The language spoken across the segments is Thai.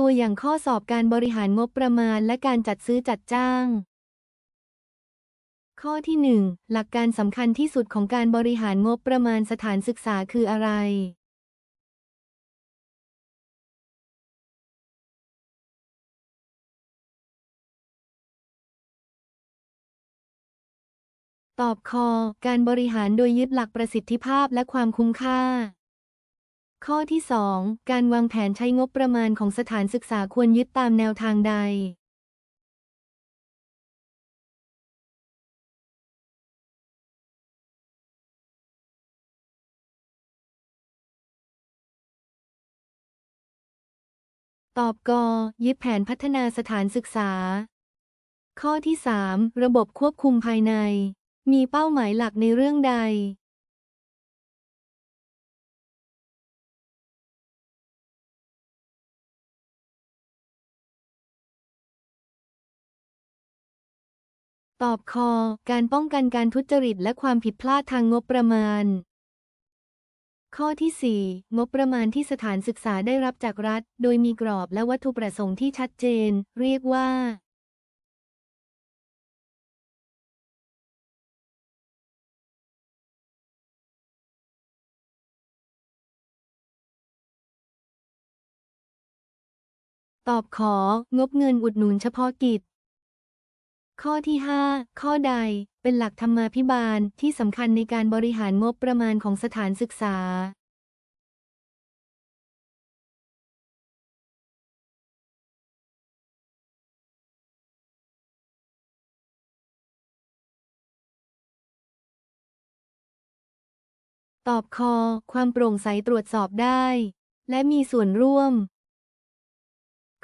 ตัวอย่างข้อสอบการบริหารงบประมาณและการจัดซื้อจัดจ้าง ข้อที่ 1 หลักการสำคัญที่สุดของการบริหารงบประมาณสถานศึกษาคืออะไร ตอบคอ การบริหารโดยยึดหลักประสิทธิภาพและความคุ้มค่า ข้อที่ 2 การวางแผนใช้งบประมาณของสถานศึกษาควรยึดตามแนวทางใด ตอบกยึดแผนพัฒนาสถานศึกษา ข้อที่ 3 ระบบควบคุมภายใน มีเป้าหมายหลักในเรื่องใด ตอบคอ การป้องกันการทุจริตและความผิดพลาดทางงบประมาณ ข้อที่ 4 งบประมาณที่สถานศึกษาได้รับจากรัฐ โดยมีกรอบและวัตถุประสงค์ที่ชัดเจน เรียกว่า ตอบของบเงินอุดหนุนเฉพาะกิจ ข้อที่ 5 ข้อใดเป็นหลักธรรมาภิบาลที่สำคัญในการบริหารงบประมาณของสถานศึกษา ตอบคอ ความโปร่งใสตรวจสอบได้ และมีส่วนร่วม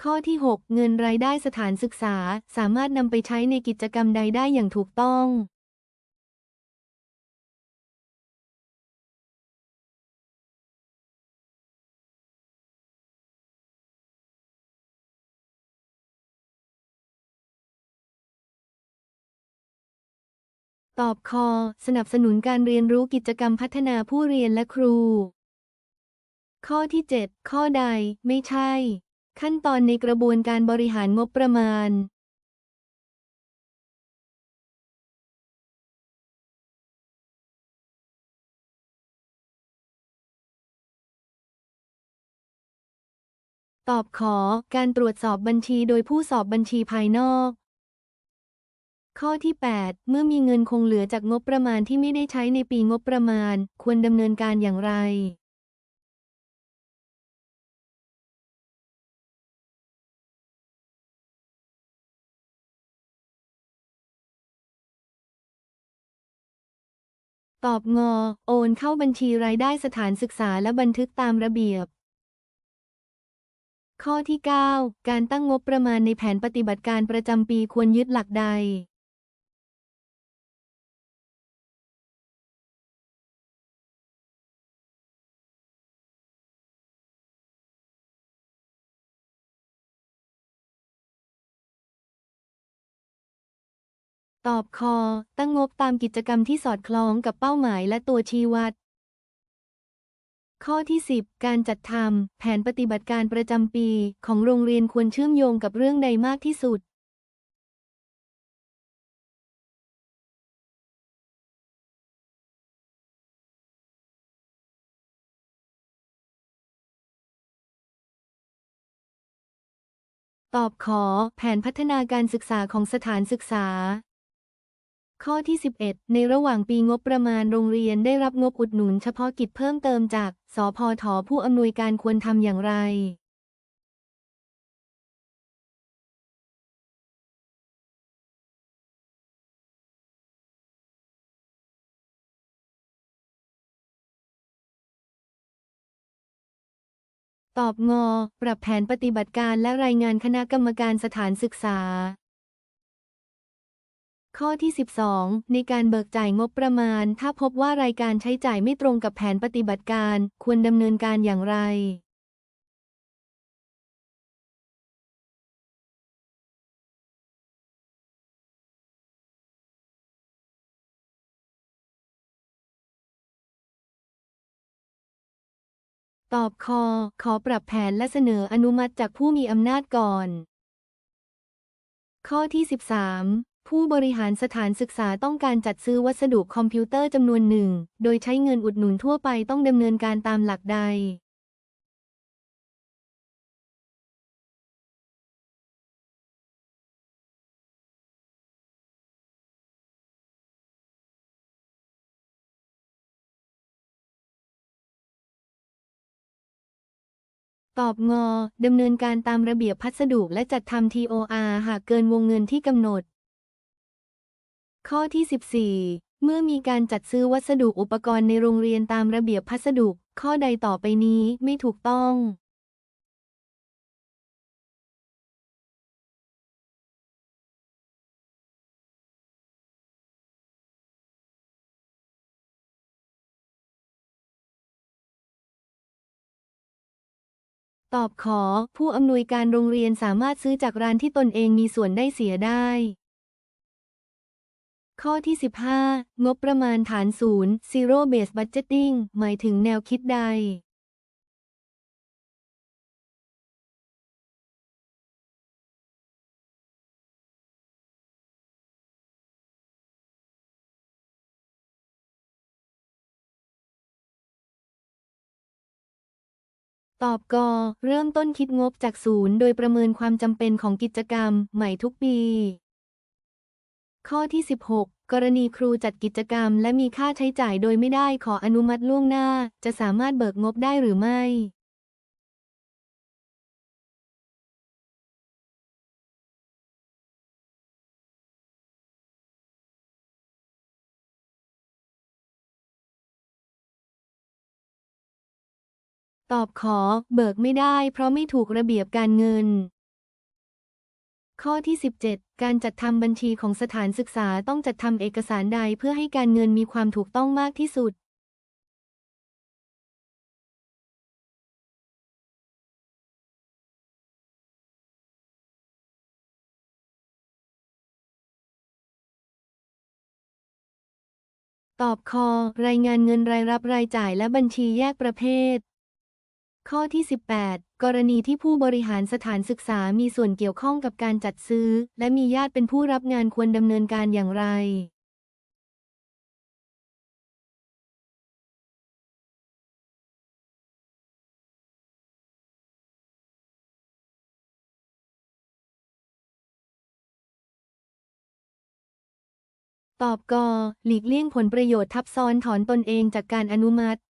ข้อที่ 6 เงินรายได้สถานศึกษา สามารถนำไปใช้ในกิจกรรมใดได้อย่างถูกต้องตอบคอ สนับสนุนการเรียนรู้กิจกรรมพัฒนาผู้เรียนและครู ข้อที่ 7 ข้อใด ไม่ใช่ ขั้นตอนในกระบวนการบริหารงบประมาณตอบขอการตรวจสอบบัญชีโดยผู้สอบบัญชีภายนอก ข้อที่ 8 เมื่อมีเงินคงเหลือจากงบประมาณที่ไม่ได้ใช้ในปีงบประมาณ ควรดำเนินการอย่างไร ตอบงอ โอนเข้าบัญชีรายได้สถานศึกษาและบันทึกตามระเบียบ ข้อที่ 9 การตั้งงบประมาณในแผนปฏิบัติการประจำปีควรยึดหลักใด ตอบคอ ตั้งงบตามกิจกรรมที่สอดคล้องกับเป้าหมายและตัวชี้วัด ข้อที่ 10 การจัดทำแผนปฏิบัติการประจำปี ของโรงเรียนควรเชื่อมโยงกับเรื่องใดมากที่สุด ตอบขอ แผนพัฒนาการศึกษาของสถานศึกษา ข้อที่ 11 ในระหว่างปีงบประมาณโรงเรียนได้รับงบอุดหนุนเฉพาะกิจเพิ่มเติมจาก สพท ผู้อำนวยการควรทำอย่างไร ตอบงอ ปรับแผนปฏิบัติการและรายงานคณะกรรมการสถานศึกษา ข้อที่ 12 ในการเบิกจ่ายงบประมาณ ถ้าพบว่ารายการใช้จ่ายไม่ตรงกับแผนปฏิบัติการ ควรดำเนินการอย่างไรตอบคอ ขอปรับแผนและเสนออนุมัติจากผู้มีอำนาจก่อน ข้อที่ 13 ผู้บริหารสถานศึกษาต้องการจัดซื้อวัสดุคอมพิวเตอร์จำนวนหนึ่ง โดยใช้เงินอุดหนุนทั่วไปต้องดำเนินการตามหลักใด ตอบงอดำเนินการตามระเบียบพัสดุและจัดทำ TOR หากเกินวงเงินที่กำหนด ข้อที่ 14 เมื่อมีการจัดซื้อวัสดุอุปกรณ์ในโรงเรียนตามระเบียบพัสดุ ข้อใดต่อไปนี้ไม่ถูกต้อง ตอบขอ ผู้อำนวยการโรงเรียนสามารถซื้อจากร้านที่ตนเองมีส่วนได้เสียได้ ข้อที่ 15 งบประมาณฐานศูนย์ Zero Base Budgeting หมายถึงแนวคิดใดตอบกเริ่มต้นคิดงบจากศูนย์ โดยประเมินความจำเป็นของกิจกรรม ใหม่ทุกปี ข้อที่ 16 กรณีครูจัดกิจกรรม และมีค่าใช้จ่ายโดยไม่ได้ขออนุมัติล่วงหน้า จะสามารถเบิกงบได้หรือไม่ ตอบขอ เบิกไม่ได้ เพราะไม่ถูกระเบียบการเงิน ข้อที่ 17 การจัดทำบัญชีของสถานศึกษาต้องจัดทำเอกสารใดเพื่อให้การเงินมีความถูกต้องมากที่สุด ตอบคอ รายงานเงินรายรับรายจ่ายและบัญชีแยกประเภท ข้อที่ 18 กรณีที่ผู้บริหารสถานศึกษามีส่วนเกี่ยวข้องกับการจัดซื้อ และมีญาติเป็นผู้รับงานควรดำเนินการอย่างไร ตอบกหลีกเลี่ยงผลประโยชน์ทับซ้อนถอนตนเองจากการอนุมัติ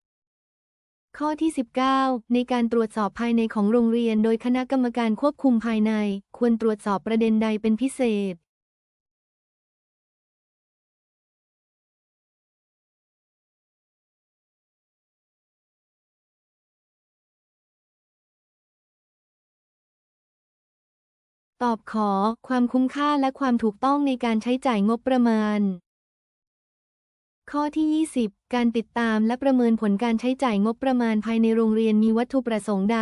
ข้อที่ 19 ในการตรวจสอบภายในของโรงเรียน โดยคณะกรรมการควบคุมภายใน ควรตรวจสอบประเด็นใดเป็นพิเศษ ตอบขอ ความคุ้มค่าและความถูกต้องในการใช้จ่ายงบประมาณ ข้อที่ 20 การติดตามและประเมินผลการใช้จ่ายงบประมาณภายในโรงเรียนมีวัตถุประสงค์ใด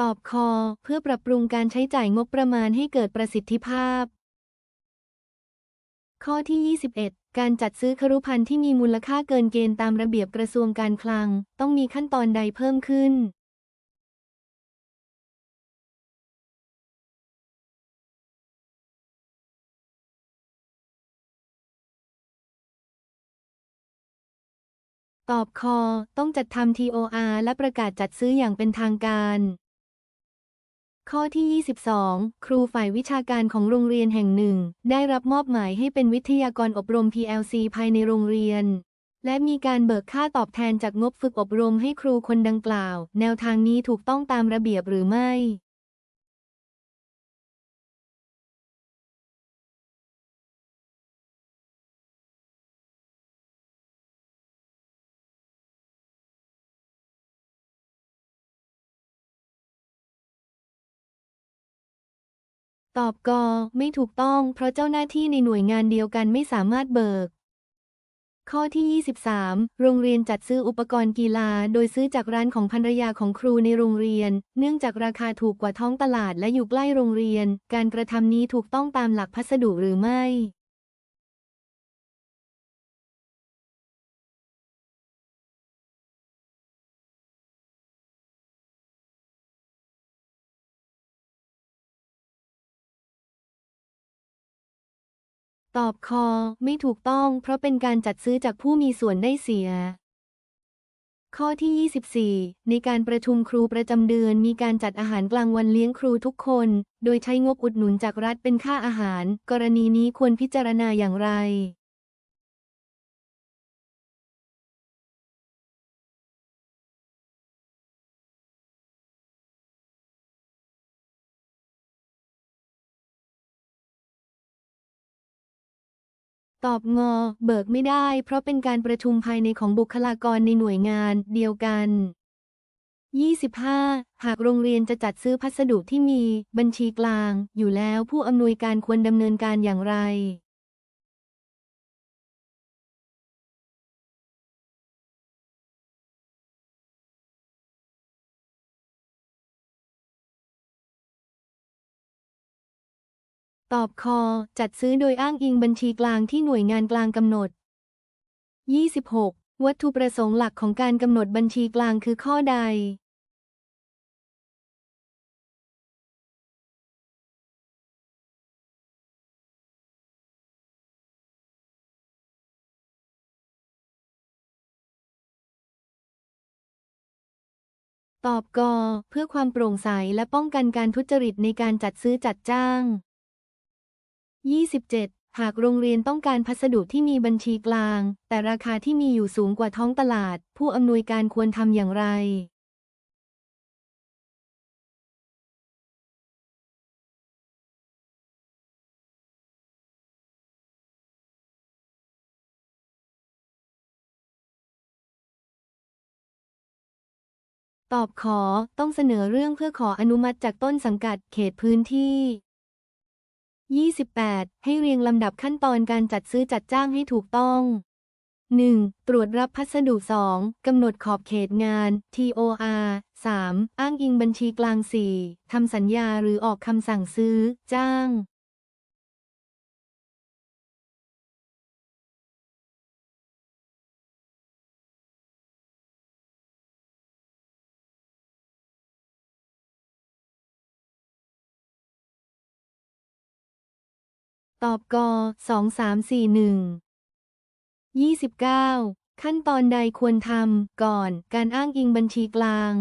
ตอบคอ เพื่อปรับปรุงการใช้จ่ายงบประมาณให้เกิดประสิทธิภาพ ข้อที่ 21 การจัดซื้อครุภัณฑ์ที่มีมูลค่าเกินเกณฑ์ตามระเบียบกระทรวงการคลัง ต้องมีขั้นตอนใดเพิ่มขึ้น ตอบคอ ต้องจัดทำ TOR และประกาศจัดซื้ออย่างเป็นทางการ ข้อที่ 22 ครูฝ่ายวิชาการของโรงเรียนแห่งหนึ่ง ได้รับมอบหมายให้เป็นวิทยากรอบรม PLC ภายในโรงเรียน และมีการเบิกค่าตอบแทนจากงบฝึกอบรมให้ครูคนดังกล่าว แนวทางนี้ถูกต้องตามระเบียบหรือไม่ ตอบกไม่ถูกต้อง เพราะเจ้าหน้าที่ในหน่วยงานเดียวกันไม่สามารถเบิก ข้อที่ 23 โรงเรียนจัดซื้ออุปกรณ์กีฬา โดยซื้อจากร้านของภรรยาของครูในโรงเรียน เนื่องจากราคาถูกกว่าท้องตลาดและอยู่ใกล้โรงเรียน การกระทำนี้ถูกต้องตามหลักพัสดุหรือไม่ ตอบคอไม่ถูกต้อง เพราะเป็นการจัดซื้อจากผู้มีส่วนได้เสีย ข้อที่ 24 ในการประชุมครูประจำเดือนมีการจัดอาหารกลางวันเลี้ยงครูทุกคน โดยใช้งบอุดหนุนจากรัฐเป็นค่าอาหาร กรณีนี้ควรพิจารณาอย่างไร ตอบงอ เบิกไม่ได้ เพราะเป็นการประชุมภายในของบุคลากรในหน่วยงานเดียวกัน 25 หากโรงเรียนจะจัดซื้อพัสดุที่มีบัญชีกลาง อยู่แล้วผู้อำนวยการควรดำเนินการอย่างไร ตอบคอ จัดซื้อโดยอ้างอิงบัญชีกลางที่หน่วยงานกลางกำหนด 26. วัตถุประสงค์หลักของการกำหนดบัญชีกลางคือข้อใด ตอบกอเพื่อความโปร่งใสและป้องกันการทุจริตในการจัดซื้อจัดจ้าง 27. หากโรงเรียนต้องการพัสดุที่มีบัญชีกลาง แต่ราคาที่มีอยู่สูงกว่าท้องตลาด ผู้อำนวยการควรทำอย่างไร ตอบขอต้องเสนอเรื่องเพื่อขออนุมัติจากต้นสังกัดเขตพื้นที่ 28. ให้เรียงลำดับขั้นตอนการจัดซื้อจัดจ้างให้ถูกต้อง 1. ตรวจรับพัสดุ 2. กำหนดขอบเขตงาน TOR 3. อ้างอิงบัญชีกลาง 4. ทำสัญญาหรือออกคำสั่งซื้อ จ้าง ตอบกสองสามสี่หนึ่งยี่สิบเก้าขั้นตอนใดควรทำก่อนการอ้างอิงบัญชีกลาง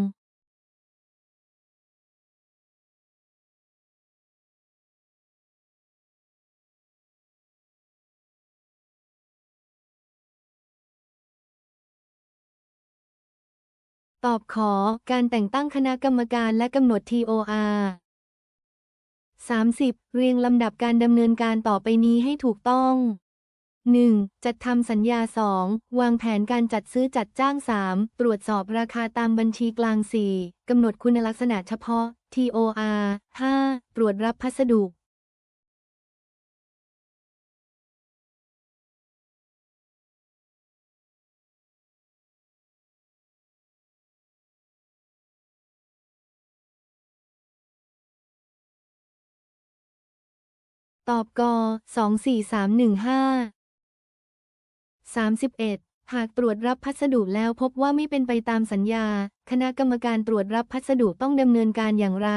ตอบขอการแต่งตั้งคณะกรรมการและกำหนด TOR 30. เรียงลำดับการดำเนินการต่อไปนี้ให้ถูกต้อง 1. จัดทำสัญญา 2. วางแผนการจัดซื้อจัดจ้าง 3. ตรวจสอบราคาตามบัญชีกลาง 4. กำหนดคุณลักษณะเฉพาะ TOR 5. ตรวจรับพัสดุ ตอบกสองสี่สามหนึ่งห้าสามสิบเอ็ดหากตรวจรับพัสดุแล้วพบว่าไม่เป็นไปตามสัญญา คณะกรรมการตรวจรับพัสดุต้องดำเนินการอย่างไร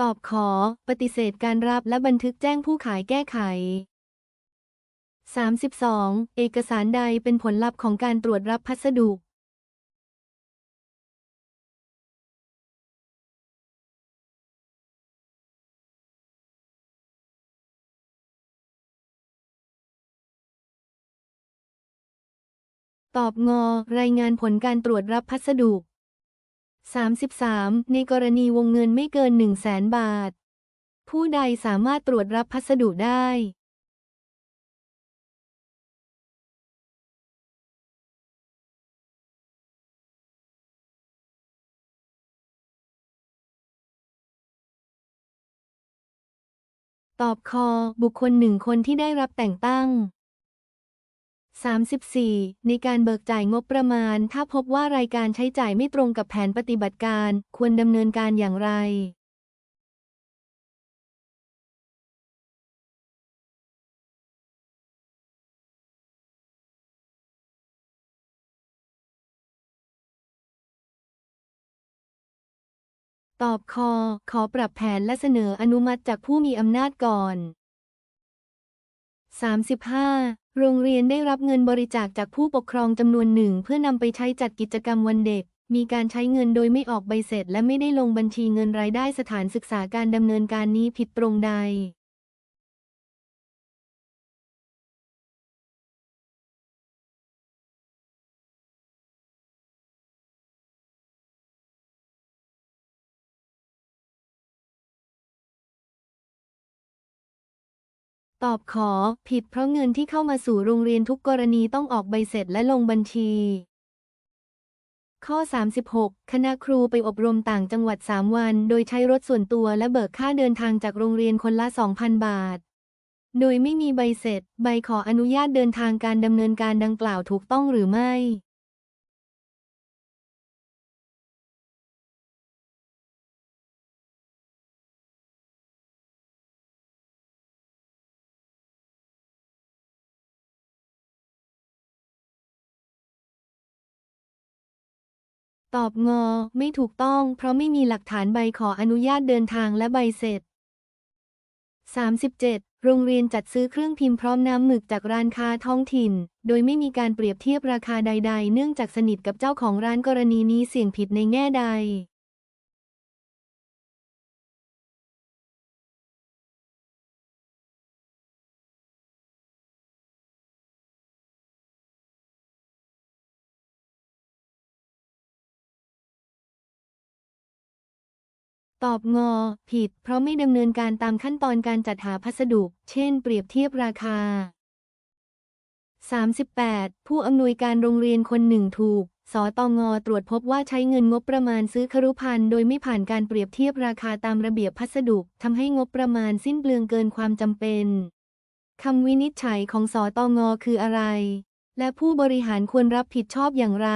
ตอบขอ ปฏิเสธการรับและบันทึกแจ้งผู้ขายแก้ไข 32. เอกสารใดเป็นผลลัพธ์ของการตรวจรับพัสดุตอบงอ รายงานผลการตรวจรับพัสดุ 33. ในกรณีวงเงินไม่เกิน 1 0 0 0 0แสนบาท ผู้ใดสามารถตรวจรับพัสดุได้ ตอบคอ บุคคลหนึ่งคนที่ได้รับแต่งตั้ง 34. ในการเบิกจ่ายงบประมาณ ถ้าพบว่ารายการใช้จ่ายไม่ตรงกับแผนปฏิบัติการ ควรดำเนินการอย่างไร ตอบคอ ขอปรับแผนและเสนออนุมัติจากผู้มีอำนาจก่อน 35. โรงเรียนได้รับเงินบริจาคจากผู้ปกครองจำนวนหนึ่ง เพื่อนำไปใช้จัดกิจกรรมวันเด็ก มีการใช้เงินโดยไม่ออกใบเสร็จ และไม่ได้ลงบัญชีเงินรายได้สถานศึกษาการดำเนินการนี้ผิดตรงใด ตอบขอ ผิดเพราะเงินที่เข้ามาสู่โรงเรียนทุกกรณีต้องออกใบเสร็จและลงบัญชี ข้อ 36 คณะครูไปอบรมต่างจังหวัด 3 วัน โดยใช้รถส่วนตัวและเบิกค่าเดินทางจากโรงเรียนคนละ 2,000 บาท โดยไม่มีใบเสร็จ ใบขออนุญาตเดินทางการดำเนินการดังกล่าวถูกต้องหรือไม่ ตอบงอ ไม่ถูกต้อง เพราะไม่มีหลักฐานใบขออนุญาตเดินทางและใบเสร็จ 37. โรงเรียนจัดซื้อเครื่องพิมพ์พร้อมน้ำหมึกจากร้านค้าท้องถิ่น โดยไม่มีการเปรียบเทียบราคาใด ๆ เนื่องจากสนิทกับเจ้าของร้านกรณีนี้เสี่ยงผิดในแง่ใด ตอบงอ ผิด เพราะไม่ดำเนินการตามขั้นตอนการจัดหาพัสดุ เช่น เปรียบเทียบราคา 38. ผู้อำนวยการโรงเรียนคนหนึ่งถูก สตงตรวจพบว่าใช้เงินงบประมาณซื้อครุภัณฑ์โดยไม่ผ่านการเปรียบเทียบราคาตามระเบียบพัสดุทำให้งบประมาณสิ้นเปลืองเกินความจำเป็นคำวินิจฉัยของสตงคืออะไร และผู้บริหารควรรับผิดชอบอย่างไร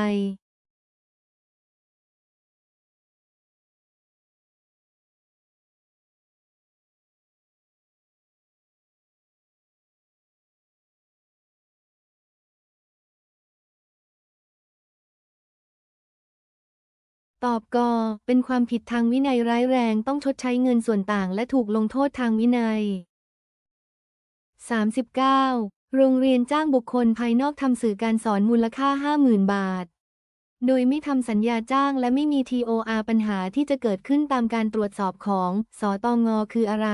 ตอบกเป็นความผิดทางวินัยร้ายแรงต้องชดใช้เงินส่วนต่างและถูกลงโทษทางวินัย 39. โรงเรียนจ้างบุคคลภายนอกทำสื่อการสอนมูลค่า 50,000 บาท โดยไม่ทำสัญญาจ้างและไม่มี TOR ปัญหาที่จะเกิดขึ้นตามการตรวจสอบของ สตงงอคืออะไร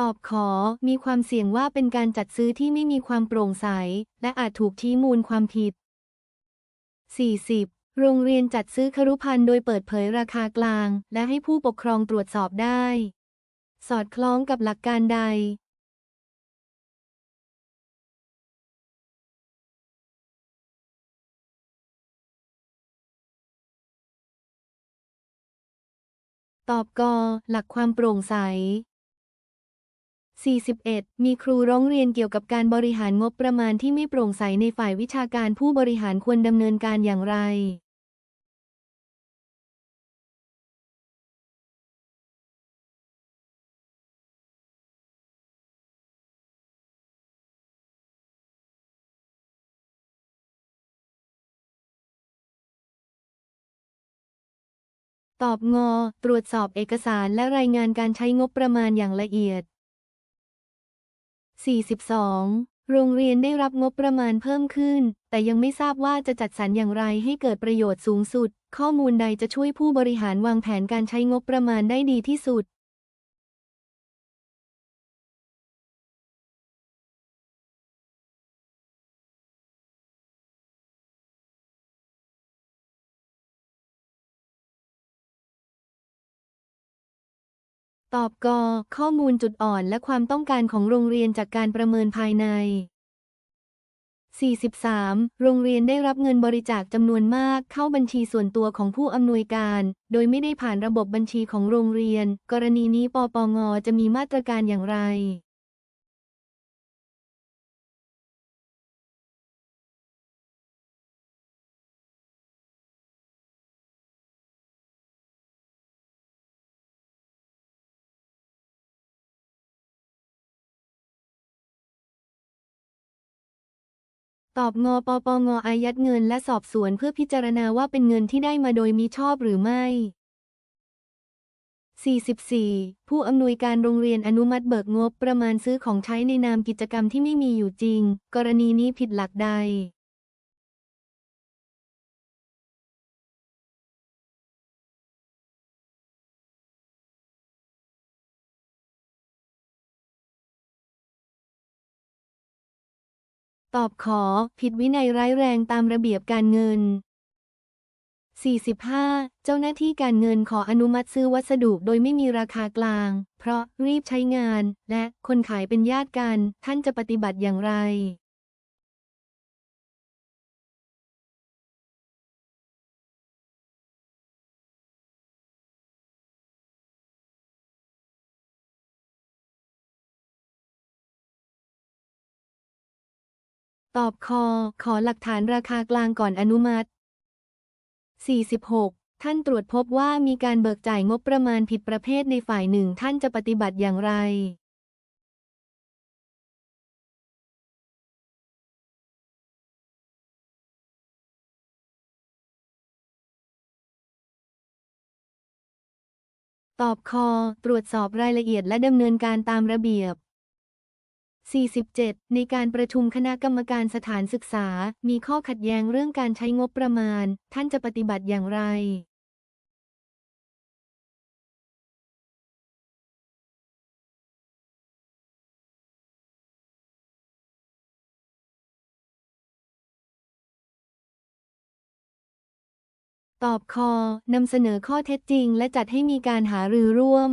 ตอบขอ มีความเสี่ยงว่าเป็นการจัดซื้อที่ไม่มีความโปร่งใส และอาจถูกชี้มูลความผิด 40. โรงเรียนจัดซื้อครุภัณฑ์โดยเปิดเผยราคากลาง และให้ผู้ปกครองตรวจสอบได้ สอดคล้องกับหลักการใด ตอบกหลักความโปร่งใส 41. มีครูร้องเรียนเกี่ยวกับการบริหารงบประมาณที่ไม่โปร่งใสในฝ่ายวิชาการผู้บริหารควรดำเนินการอย่างไรตอบงอ ตรวจสอบเอกสารและรายงานการใช้งบประมาณอย่างละเอียด 42. โรงเรียนได้รับงบประมาณเพิ่มขึ้น แต่ยังไม่ทราบว่าจะจัดสรรอย่างไรให้เกิดประโยชน์สูงสุด ข้อมูลใดจะช่วยผู้บริหารวางแผนการใช้งบประมาณได้ดีที่สุด ตอบกข้อมูลจุดอ่อนและความต้องการของโรงเรียนจากการประเมินภายใน 43. โรงเรียนได้รับเงินบริจาคจำนวนมากเข้าบัญชีส่วนตัวของผู้อำนวยการ โดยไม่ได้ผ่านระบบบัญชีของโรงเรียน กรณีนี้ปปงจะมีมาตรการอย่างไร ตอบงปปงอายัดเงินและสอบสวนเพื่อพิจารณาว่าเป็นเงินที่ได้มาโดยมิชอบหรือไม่ 44. ผู้อำนวยการโรงเรียนอนุมัติเบิกงบประมาณซื้อของใช้ในนามกิจกรรมที่ไม่มีอยู่จริง กรณีนี้ผิดหลักใด ตอบขอ ผิดวินัยร้ายแรงตามระเบียบการเงิน 45. เจ้าหน้าที่การเงินขออนุมัติซื้อวัสดุโดยไม่มีราคากลาง เพราะรีบใช้งาน และคนขายเป็นญาติกัน ท่านจะปฏิบัติอย่างไร ตอบคอ ขอหลักฐานราคากลางก่อนอนุมัติ 46. ท่านตรวจพบว่ามีการเบิกจ่ายงบประมาณผิดประเภทในฝ่ายหนึ่งท่านจะปฏิบัติอย่างไร ตอบคอ ตรวจสอบรายละเอียดและดำเนินการตามระเบียบ 47. ในการประชุมคณะกรรมการสถานศึกษา มีข้อขัดแย้งเรื่องการใช้งบประมาณ ท่านจะปฏิบัติอย่างไร ตอบคอนำเสนอข้อเท็จจริง และจัดให้มีการหารือร่วม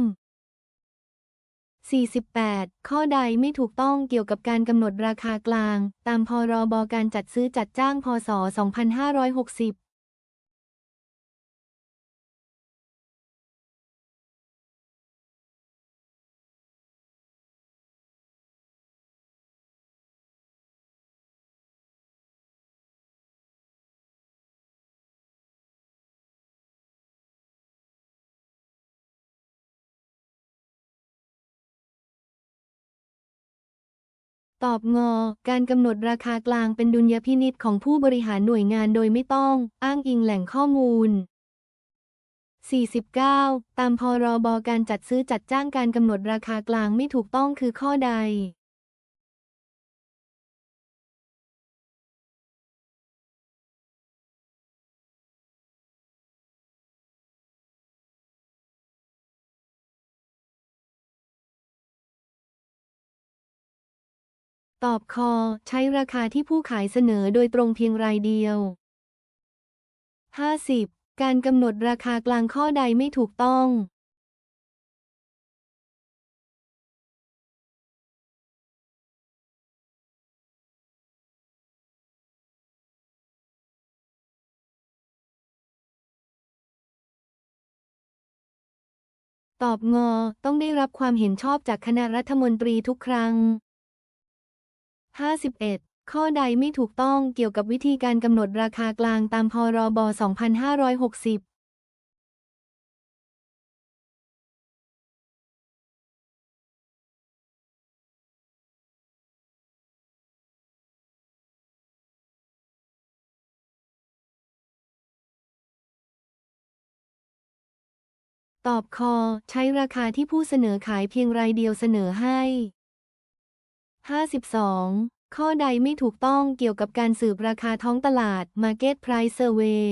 48 ข้อใดไม่ถูกต้องเกี่ยวกับการกำหนดราคากลาง ตามพรบการจัดซื้อจัดจ้างพศ 2560 ตอบงอ การกำหนดราคากลางเป็นดุลยพินิษของผู้บริหารหน่วยงานโดยไม่ต้อง อ้างอิงแหล่งข้อมูล 49 ตามพรบการจัดซื้อจัดจ้างการกำหนดราคากลางไม่ถูกต้องคือข้อใด ตอบคอ ใช้ราคาที่ผู้ขายเสนอโดยตรงเพียงรายเดียว 50. การกำหนดราคากลางข้อใดไม่ถูกต้อง ตอบงอ ต้องได้รับความเห็นชอบจากคณะรัฐมนตรีทุกครั้ง 51. ข้อใดไม่ถูกต้องเกี่ยวกับวิธีการกำหนดราคากลางตามพรบ 2560 ตอบคอ ใช้ราคาที่ผู้เสนอขายเพียงรายเดียวเสนอให้ 52. ข้อใดไม่ถูกต้องเกี่ยวกับการสืบราคาท้องตลาด Market Price Survey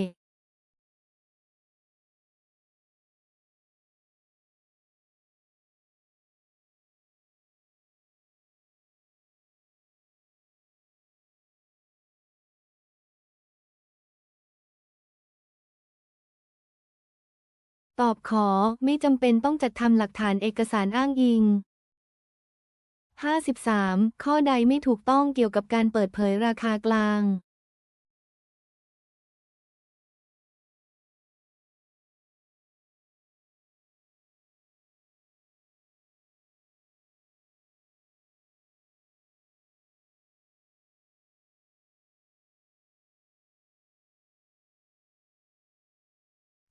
ตอบขอไม่จำเป็นต้องจัดทำหลักฐานเอกสารอ้างอิง 53. ข้อใดไม่ถูกต้องเกี่ยวกับการเปิดเผยราคากลาง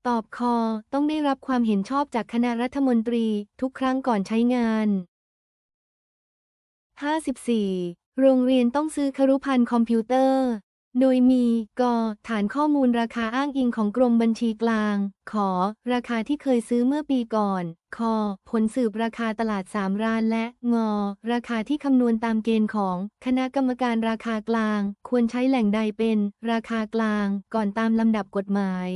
ตอบคอ ต้องได้รับความเห็นชอบจากคณะรัฐมนตรี ทุกครั้งก่อนใช้งาน 54. โรงเรียนต้องซื้อครุพันธ์คอมพิวเตอร์ โดยมี ก ฐานข้อมูลราคาอ้างอิงของกรมบัญชีกลาง ขอ ราคาที่เคยซื้อเมื่อปีก่อน ค ผลสืบราคาตลาด 3 ร้านและ ง ราคาที่คำนวณตามเกณฑ์ของ คณะกรรมการราคากลาง ควรใช้แหล่งใดเป็น ราคากลาง ก่อนตามลำดับกฎหมาย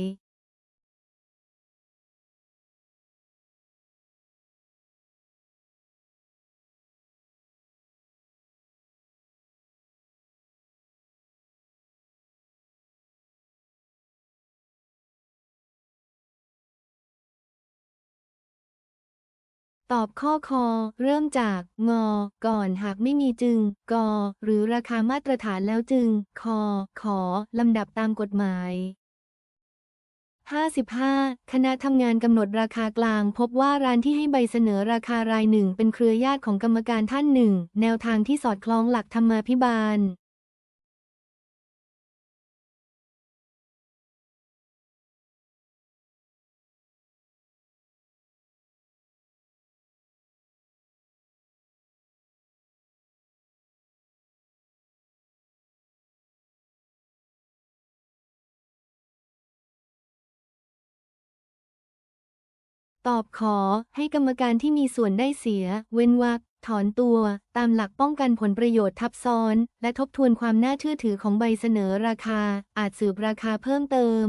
ตอบข้อคอ เริ่มจาก งอ ก่อนหากไม่มีจึง กอ หรือราคามาตรฐานแล้วจึง คอ ขอ ลำดับตามกฎหมาย 55 คณะทำงานกำหนดราคากลาง พบว่าร้านที่ให้ใบเสนอราคารายหนึ่ง เป็นเครือญาติของกรรมการท่านหนึ่ง แนวทางที่สอดคล้องหลักธรรมาภิบาล ตอบขอให้กรรมการที่มีส่วนได้เสีย เว้นวรรคถอนตัว ตามหลักป้องกันผลประโยชน์ทับซ้อน และทบทวนความน่าเชื่อถือของใบเสนอราคา อาจสืบราคาเพิ่มเติม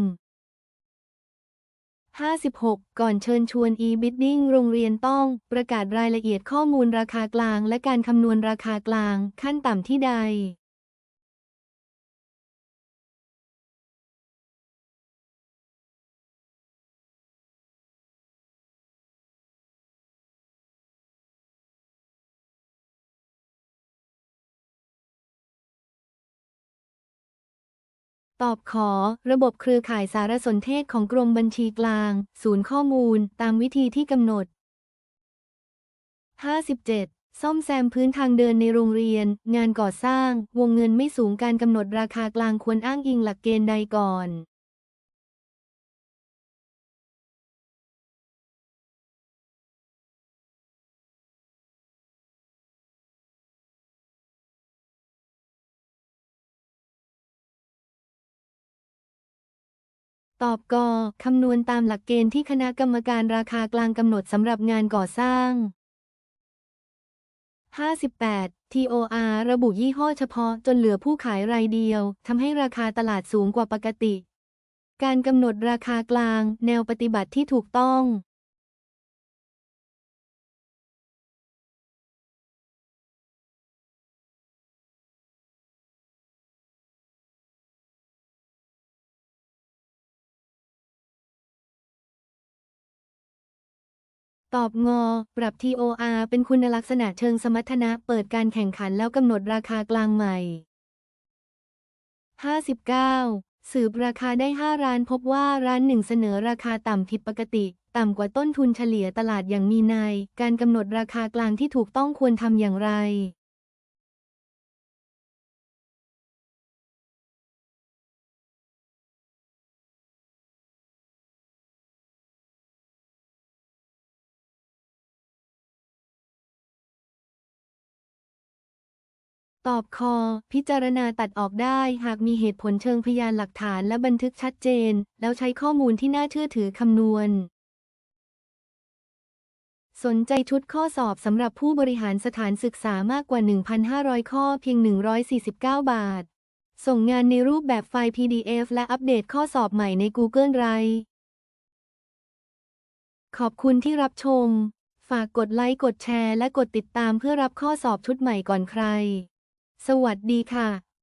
56 ก่อนเชิญชวน e-bidding โรงเรียนต้องประกาศรายละเอียดข้อมูลราคากลาง และการคำนวณราคากลาง ขั้นต่ำที่ใด ตอบขอ ระบบเครือข่ายสารสนเทศของกรมบัญชีกลาง ศูนย์ข้อมูล ตามวิธีที่กำหนด 57. ซ่อมแซมพื้นทางเดินในโรงเรียน งานก่อสร้าง วงเงินไม่สูงการกำหนดราคากลางควรอ้างอิงหลักเกณฑ์ใดก่อน ตอบกอคำนวณตามหลักเกณฑ์ที่คณะกรรมการราคากลางกำหนดสำหรับงานก่อสร้าง 58 TOR ระบุยี่ห้อเฉพาะจนเหลือผู้ขายรายเดียวทำให้ราคาตลาดสูงกว่าปกติ การกำหนดราคากลาง แนวปฏิบัติที่ถูกต้อง ตอบงอ ปรับ TOR เป็นคุณลักษณะเชิงสมรรถนะ เปิดการแข่งขันแล้วกำหนดราคากลางใหม่ 59 สืบราคาได้ 5 ร้านพบว่าร้านหนึ่งเสนอราคาต่ำผิดปกติ ต่ำกว่าต้นทุนเฉลี่ยตลาดอย่างมีนัย การกำหนดราคากลางที่ถูกต้องควรทำอย่างไร ตอบคอ พิจารณาตัดออกได้ หากมีเหตุผลเชิงพยานหลักฐานและบันทึกชัดเจน แล้วใช้ข้อมูลที่น่าเชื่อถือคำนวณ สนใจชุดข้อสอบสำหรับผู้บริหารสถานศึกษามากกว่า 1,500 ข้อเพียง 149 บาท ส่งงานในรูปแบบไฟล์ PDF และอัปเดตข้อสอบใหม่ใน Google Drive ขอบคุณที่รับชม ฝากกดไลค์ กดแชร์ และกดติดตามเพื่อรับข้อสอบชุดใหม่ก่อนใคร สวัสดีค่ะ